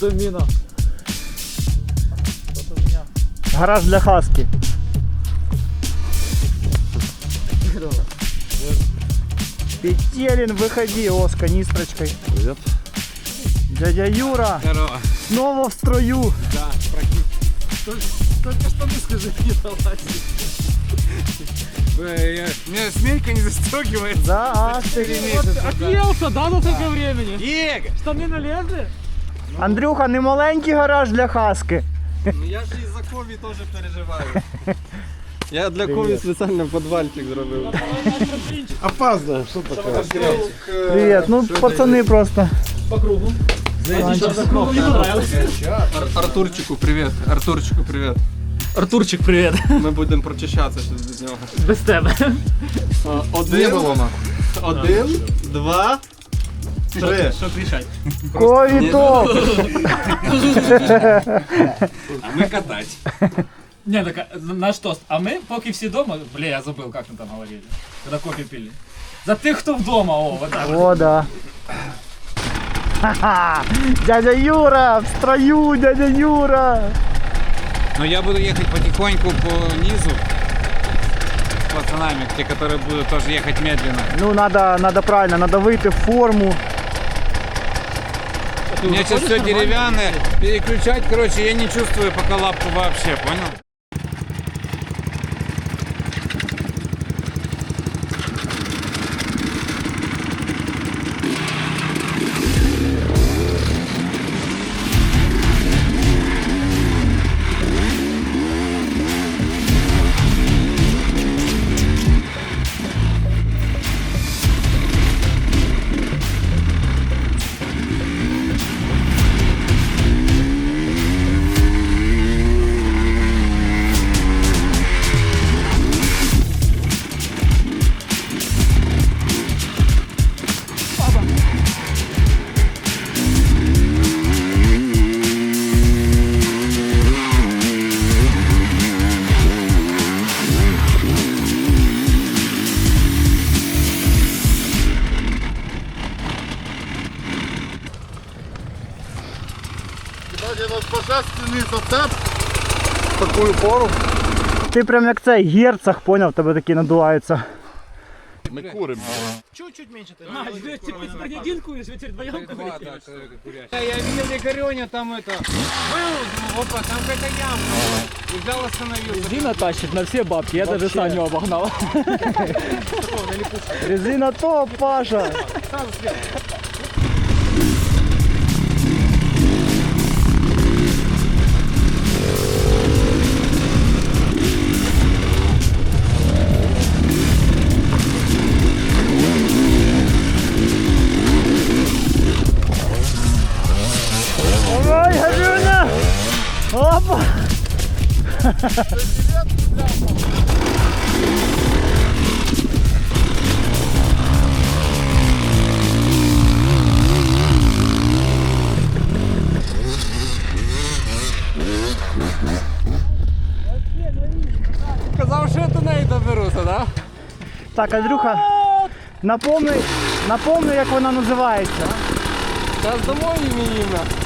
домина. Гараж для хаски. Петелин, выходи, о, с канистрочкой. Привет. Дядя Юра, Здорово. снова в строю. Да, практически. Только, только что ты скажи, не я- Меня смелька не застегивает. Да, а, ты- месяца, да. Отъелся, да, на столько времени? Игорь! Штаны налезли? Андрюха, не маленький гараж для хаски. Ну я ж і за кові теж переживаю. Я для кові спеціально подвальчик зробив. Опаздываем, что такое? Привет, ну пацаны просто. По кругу. Ар- Артурчику привіт. Артурчику привіт. Артурчик, привет. Ми будемо прочищатися щось від нього. Без тебе. Один, один, два, три. Что кричать? Ковіток! А мы катать. Не, так а, наш тост. А мы, поки всі дома, бля, я забыл, как мы там говорили, когда кофе пили. За тих, хто вдома, о, вот так. О, да. Ха-ха! Дядя Юра, в строю, дядя Юра! Но я буду ехать потихоньку по низу с пацанами, те, которые будут тоже ехать медленно. Ну, надо, надо правильно, надо выйти в форму. У меня сейчас все деревянное. Переключать, короче, я не чувствую пока лапку вообще, понял? Такую пору. Ти прям як цей герцог, поняв, тебе такі надуваються. Чуть-чуть меньше. А, типа, сегодня один куришь, вы теперь вдвоем курите. Я, я видел Игорёня там это. Был, думаю, опа, там какая-то яма. И взял остановился. Резина тащит на все бабки, я даже Саню обогнал. Резина топ, Паша! Ой, Сказал, что это на это берутся, да? Так, Андрюха, напомни, напомни, як вона називається. Зараз домой іменинна.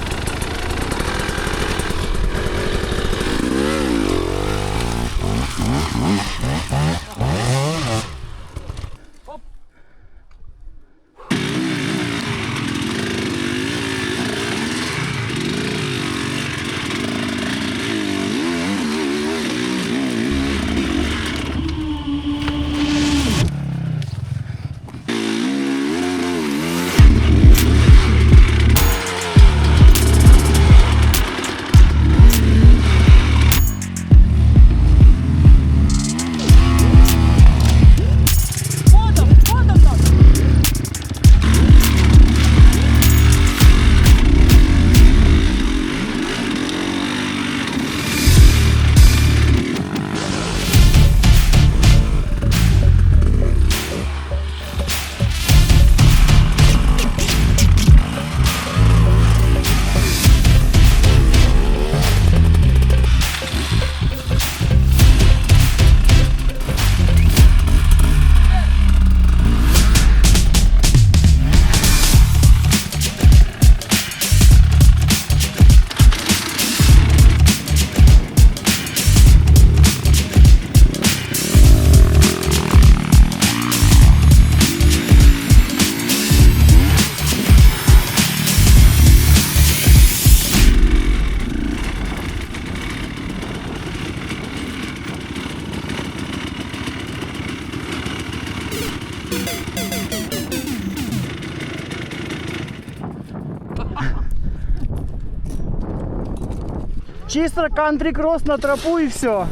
Чисто кантрі крос на тропу і все.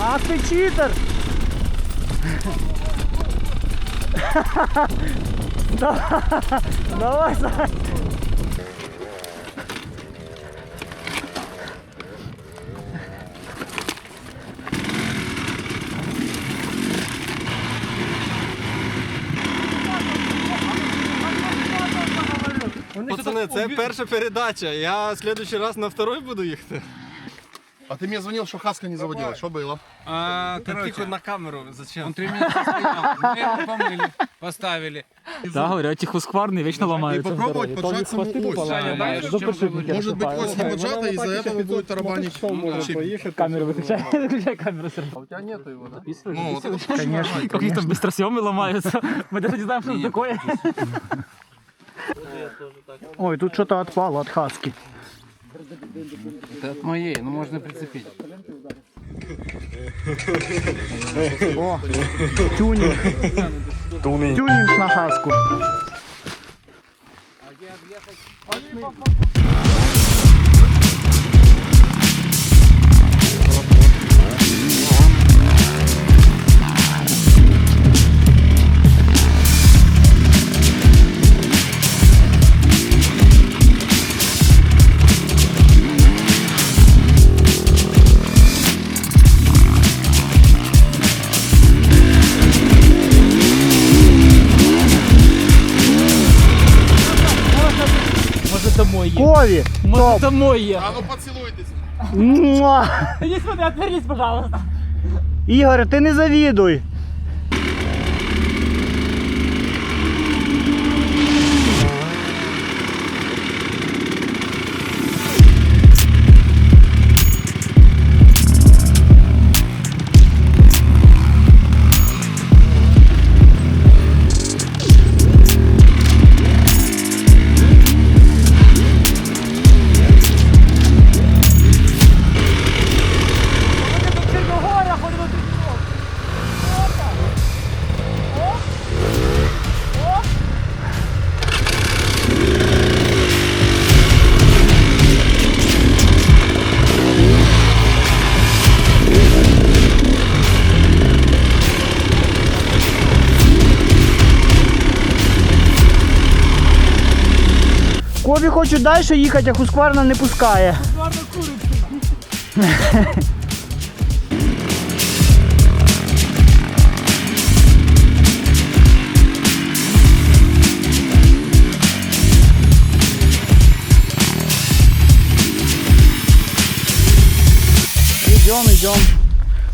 Ах ти читер! Давай, Сань. Пацани, це перша передача. Я в следующий раз на второй буду їхати. А ты мне звонил, что хаска не заводилась. Что было? А, Тихо короче, на камеру, зачем? он три месяца стоял. Мы его помыли, поставили. Да, говорю, тихоскварный вечно И ломается. попробовать поджать саму ось. Саня, знаешь, в чем проблема? Может быть, ось не поджата, и из-за этого будет тарабанить щепки. Камеру выключай, выключай камеру все У тебя нету его, да? Ну, вот это Конечно. Как их там быстросъемы ломаются. Мы даже не знаем, что это такое. Ой, тут что-то отпало от хаски. Это от моей, ну можно прицепить. О, тюнинг. Тюнинг на хаску. Может Кові, Может топ. домой ехать. А ну поцілуйтесь. Муа. Иди сюда, отвернись, пожалуйста. Ігор, ти не завідуй. Хоче далі їхати, а Хускварна не пускає. Йдем, йдем.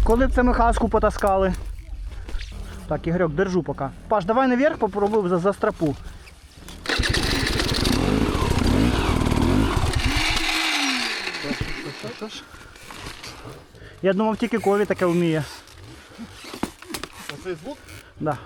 Коли б це ми хаску потаскали? Так, Ігорьок, держу поки. Паш, давай наверх попробуй за, за стропу. Я думав, тільки Кові таке вміє. Оцей звук? Да.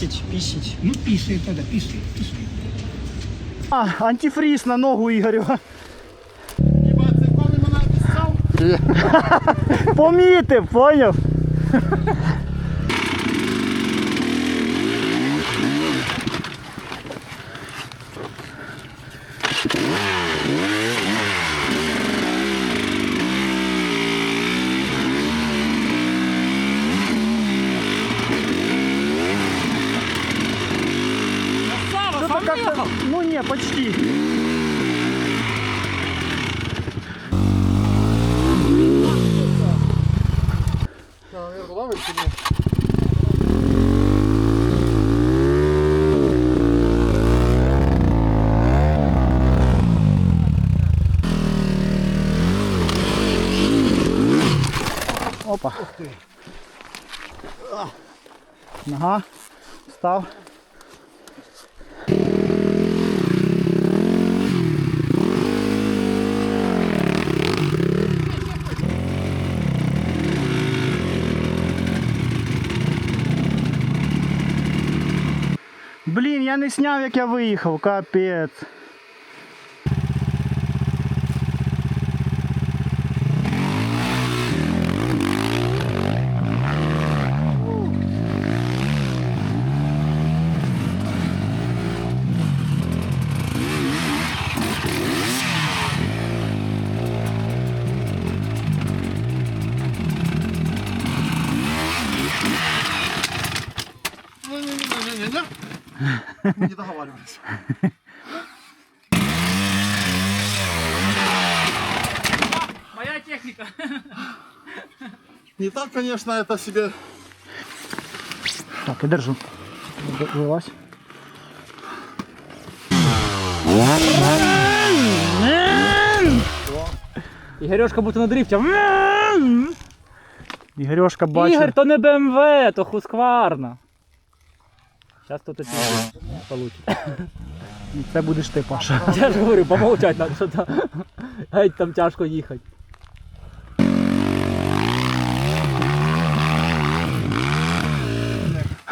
Пісіть, пісіть. Ну, пиши тоді, пиши, пиши. А, антифріз на ногу Ігорю. Хіба це коли мене обіцяв? Помітив, поняв? Не, почти. Опа. Нога, став. Я не сняв, як я виїхав, капець. Не-не-не-не-не. Мы не договаривались. Моя. Не так, конечно, это себе Так, я держу. Вилазь. Ігорьошка будто на дрифті. Ігорьошка бачить. Ігор, то не БМВ, то Хускварна. Зараз тут эти получить. Це будеш ти, Паша. Я ж говорю, помовчать надо, що геть там тяжко їхати.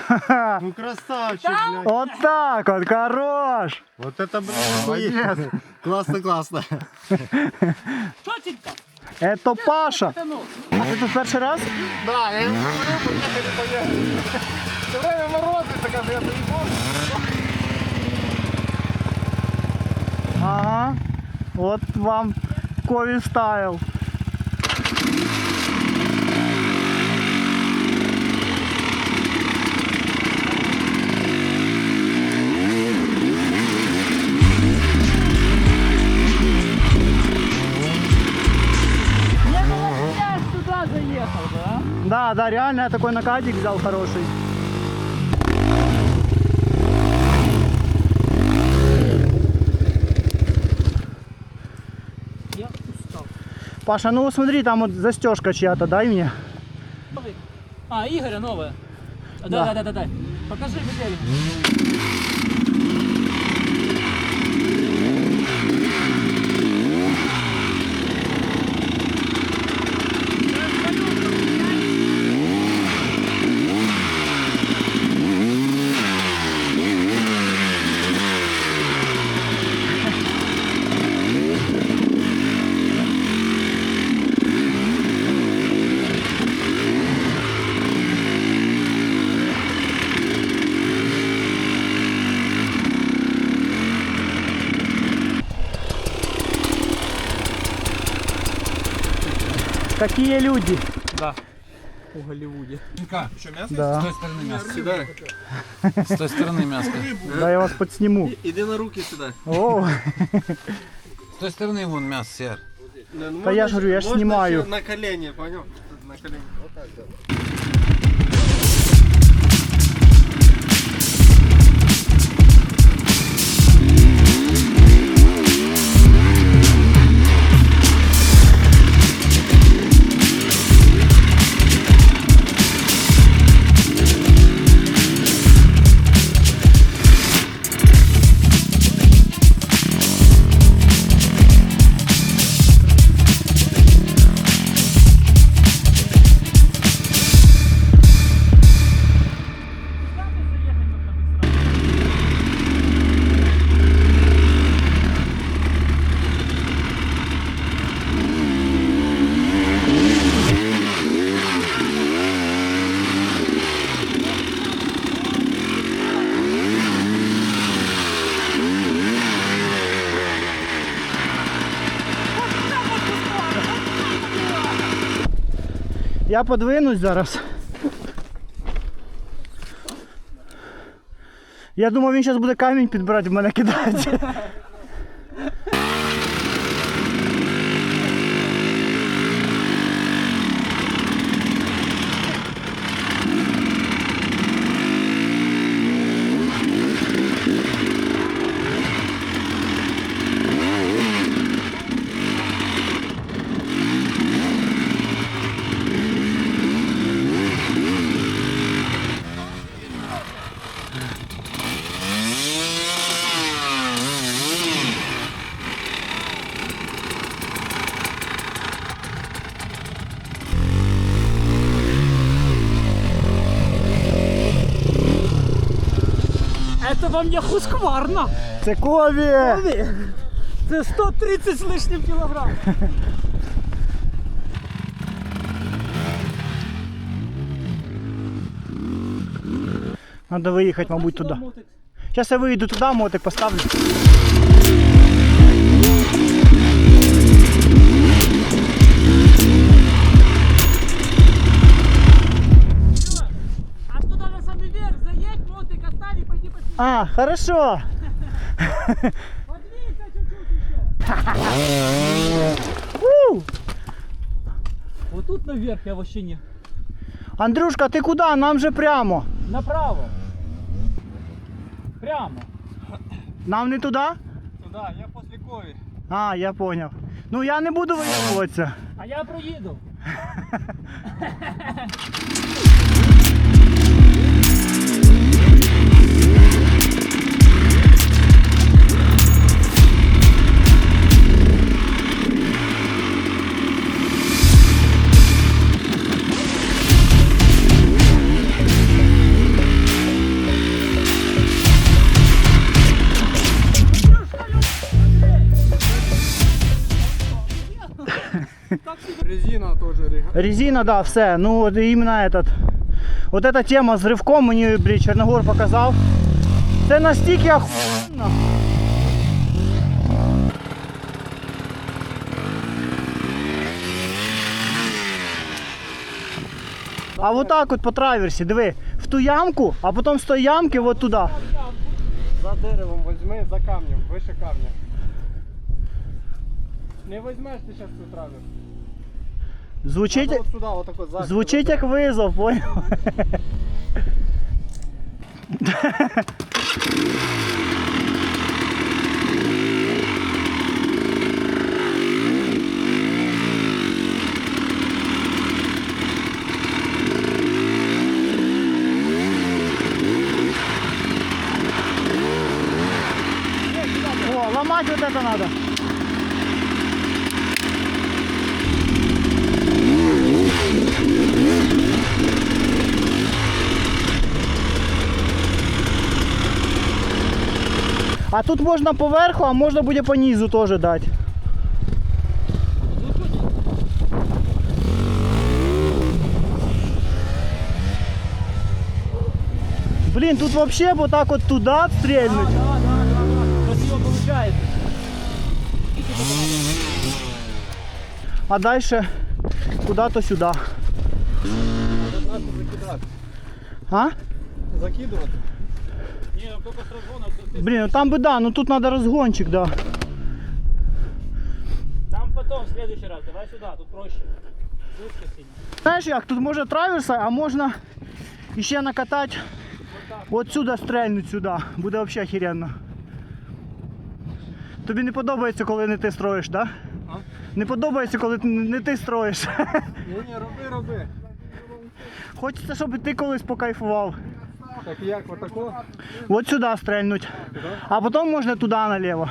Ну красавчик, блядь. Вот так от, хорош! Вот это, блядь. Классно, классно. Чотенько. Это Паша. А ти тут перший раз? Да, я ему говорю, поехали, поехали. Все время морозы, так я не помню. Ага. От вам кові стайл. Да, реально я такой накатик взял хороший. Я устав. Паша, ну смотри, там вот застежка чья-то, дай мне. А. Да, Да. да, да, да, да. Покажи где. Какие люди? Да. У Голлівуді. Да. С той стороны мясо. С той стороны мясо. Да, я вас подсниму. Іди на руки сюди. О, С той стороны вон мясо, сер. Та я ж говорю, я ж Можна знімаю. ще На колені, понял? На колені. Отак, да. Я подвинусь зараз. Я думав, він зараз буде камінь підбирати, в мене кидати. Це вам не хускварна. Це кові! Це 130 з лишнім кілограм. Надо виїхати, мабуть, туди. Зараз я виїду туди, мотик поставлю. А, хорошо. Подвинься чуть-чуть еще. Вот тут наверх я вообще не. Андрюшка, ти куди? Нам же прямо. Направо. Прямо. Нам не туди? Туди, я після кові. А, я поняв. Ну я не буду виїхатися. А я проїду. Резина, да, все. Ну от іменно этот. Вот эта тема з ривком мені, блін, Чорногор показав. Це настільки охуєнно. А вот так от по траверсі, диви, в ту ямку, а потім з тої ямки от туди. За деревом візьми, за камнем, вище камня. Не візьмеш ти зараз цю траву. Звучить, От сюди, отако за. звучить як визов, поняв? О, ломать вот это надо. А тут можна поверху, а можна буде по низу теж дати. Блін, тут вообще вот так вот туда стрельнуть. Красиво получается. А дальше куда-то сюда. А? Закидувати. Не, ну только с разгона. ты- ты- Блин, ну там бы да, но тут надо разгончик, да. Там потом, в следующий раз. Давай сюда, тут проще. Слышишь, сильно. Знаєш як, тут може траверса, а можна ще накатати от сюди стрельнуть сюди. Буде взагалі охеренно. Тобі не подобається, коли не ти строїш, так? Да? А? Не подобається, коли не ти строїш. Ні, ні, роби, роби. Хочеться, щоб ти колись покайфував. Так як отако? От сюди стрельнуть. А потім можна туди наліво.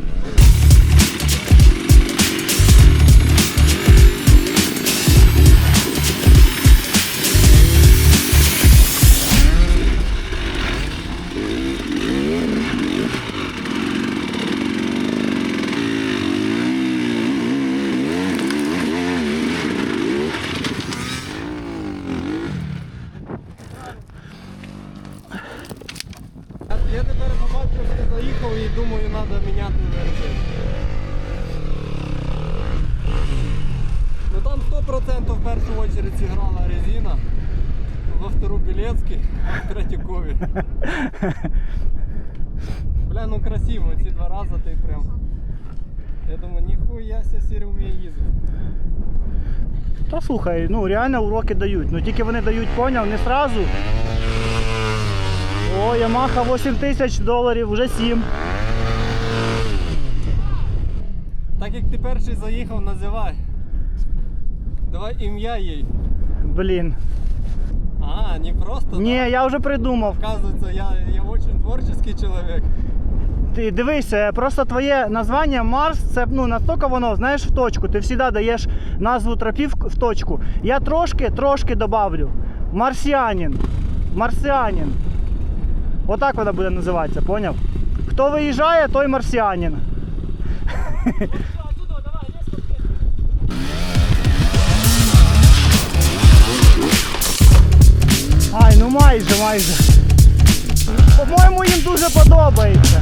Бля, ну красиво, ці два рази ти прям. Я думаю, ніхуя ся сірі вміє їздити. Та слухай, ну реально уроки дають. Ну тільки вони дають, поняв, не сразу. О, Yamaha 8 тисяч доларів, вже 7. Так як ти перший заїхав, називай. Давай ім'я їй. Блін. А, не просто. Ні, я вже придумав. Оказывается, я, я очень творческий человек. Ти дивись, е, просто твоє названня Марс, це ну настільки воно, знаєш, в точку. Ти завжди даєш назву тропі в, в точку. Я трошки, трошки добавлю. Марсіанін. Марсіанін. Отак вона буде називатися, поняв? Хто виїжджає, той марсіанін. майже, майже. По-моєму, їм дуже подобається.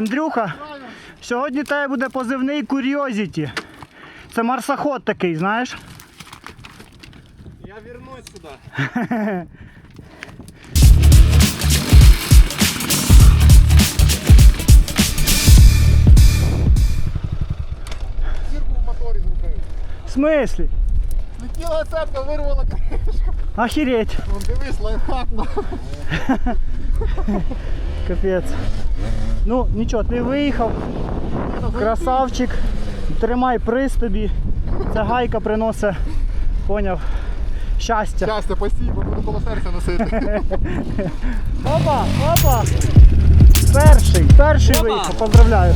Андрюха, сьогодні тебе буде позивний Curiosity. Це марсоход такий, знаєш? Я вернусь сюда. Зірку в моторі зробив. В смислі? Летіла цепка, вирвала кришку. Охереть. Вон дивись, лайфхак. ну. Капець. Ну, нічого, ти виїхав. Красавчик. Тримай приз тобі. Ця гайка приносить, поняв, щастя. Щастя, спасибо, буду коло серця носити. Опа, опа. Перший, перший виїхав, поздравляю.